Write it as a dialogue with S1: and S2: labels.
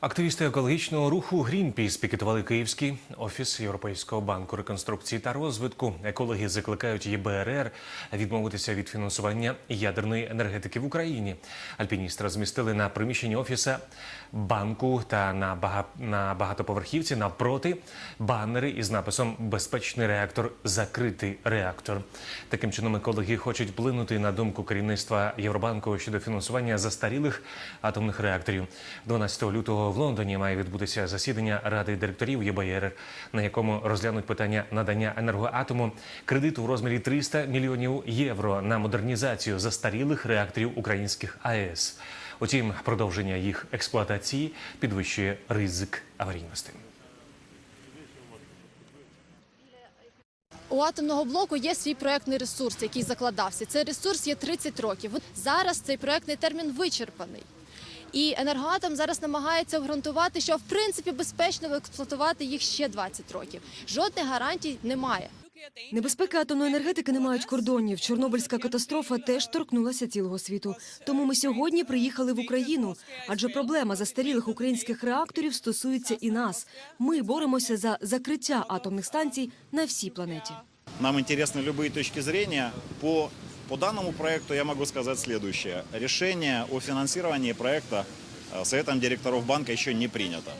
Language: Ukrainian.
S1: Активісти екологічного руху Грінпіс пікетували Київський офіс Європейського банку реконструкції та розвитку. Екологи закликають ЄБРР відмовитися від фінансування ядерної енергетики в Україні. Альпіністи розмістили на приміщенні офіса банку та на, бага... на багатоповерхівці навпроти банери із написом Безпечний реактор, закритий реактор. Таким чином, екологи хочуть вплинути на думку керівництва Євробанку щодо фінансування застарілих атомних реакторів. 12 лютого в Лондоні має відбутися засідання ради директорів ЄБР, на якому розглянуть питання надання енергоатому кредиту в розмірі 300 мільйонів євро на модернізацію застарілих реакторів українських АЕС. Утім, продовження їх експлуатації підвищує ризик аварійності.
S2: У атомного блоку є свій проектний ресурс, який закладався. Цей ресурс є 30 років. Зараз цей проектний термін вичерпаний. І енергоатом зараз намагається обґрунтувати, що в принципі безпечно експлуатувати їх ще 20 років. Жодних гарантій немає.
S3: Небезпеки атомної енергетики не мають кордонів. Чорнобильська катастрофа теж торкнулася цілого світу. Тому ми сьогодні приїхали в Україну, адже проблема застарілих українських реакторів стосується і нас. Ми боремося за закриття атомних станцій на всій планеті.
S4: Нам интересны любые точки зрения. По, по данному проекту я могу сказать следующее. Решение о финансировании проекта э, Советом директоров банка еще не принято.